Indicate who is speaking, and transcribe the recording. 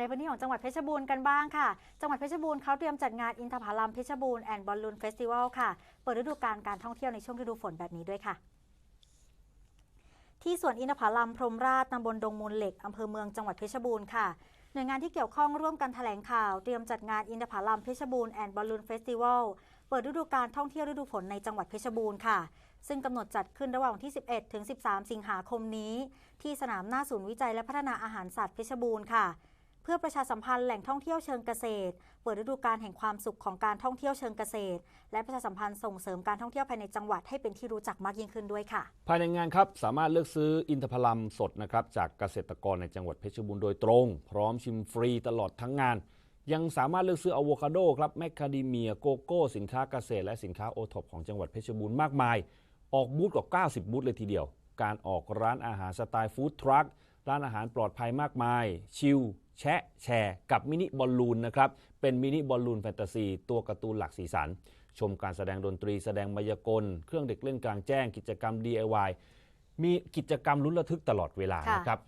Speaker 1: ในพื้นที่ของจังหวัดเพชรบูรณ์กันบ้างค่ะ จังหวัดเพชรบูรณ์เขาเตรียมจัดงานอินทผลัมเพชรบูรณ์แอนด์บอลลูนเฟสติวัลค่ะ เปิดฤดูกาลการท่องเที่ยวในช่วงฤดูฝนแบบนี้ด้วยค่ะ ที่สวนอินทผลัมพรมราชตำบลดงมูลเหล็กอำเภอเมืองจังหวัดเพชรบูรณ์ค่ะหน่วยงานที่เกี่ยวข้องร่วมกันแถลงข่าว เตรียมจัดงานอินทผลัมเพชรบูรณ์แอนด์บอลลูนเฟสติวัลเปิดฤดูกาลท่องเที่ยวฤดูฝนในจังหวัดเพชรบูรณ์ค่ะ ซึ่งกำหนดจัดขึ้นระหว่างที่ 11 ถึง 13 สิงหาคมนี้ ที่สนามหน้าศูนย์วิจัยและพัฒนาอาหารสัตว์เพชรบูรณ์ค่ะ พื่อประชาสัมพันธ์แหล่งท่องเที่ยวเชิงเกษตร เปิดฤดูกาลแห่งความสุขของการท่องเที่ยวเชิงเกษตร และประชาสัมพันธ์ส่งเสริมการท่องเที่ยวภายในจังหวัดให้เป็นที่รู้จักมากยิ่งขึ้นด้วยค่ะ
Speaker 2: ภายในงานครับสามารถเลือกซื้ออินทผลัมสดนะครับจากเกษตรกรในจังหวัดเพชรบูรณ์โดยตรง พร้อมชิมฟรีตลอดทั้งงาน ยังสามารถเลือกซื้ออะโวคาโดครับแมคคาเดเมียโกโก้สินค้าเกษตร และสินค้าโอท็อปของจังหวัดเพชรบูรณ์มากมาย ออกบูธกว่า 90 บูธเลยทีเดียว การออกร้านอาหารสไตล์ฟู้ดทรัคร้านอาหารปลอดภัยมากมาย ชิล แชะแชร์กับมินิบอลลูนนะครับ เป็นมินิบอลลูนแฟนตาซีตัวการ์ตูนหลักสีสัน ชมการแสดงดนตรีแสดงมายากล เครื่องเด็กเล่นกลางแจ้ง กิจกรรม DIY มีกิจกรรมลุ้นระทึกตลอดเวลา
Speaker 1: ค่ะ
Speaker 2: นะครับ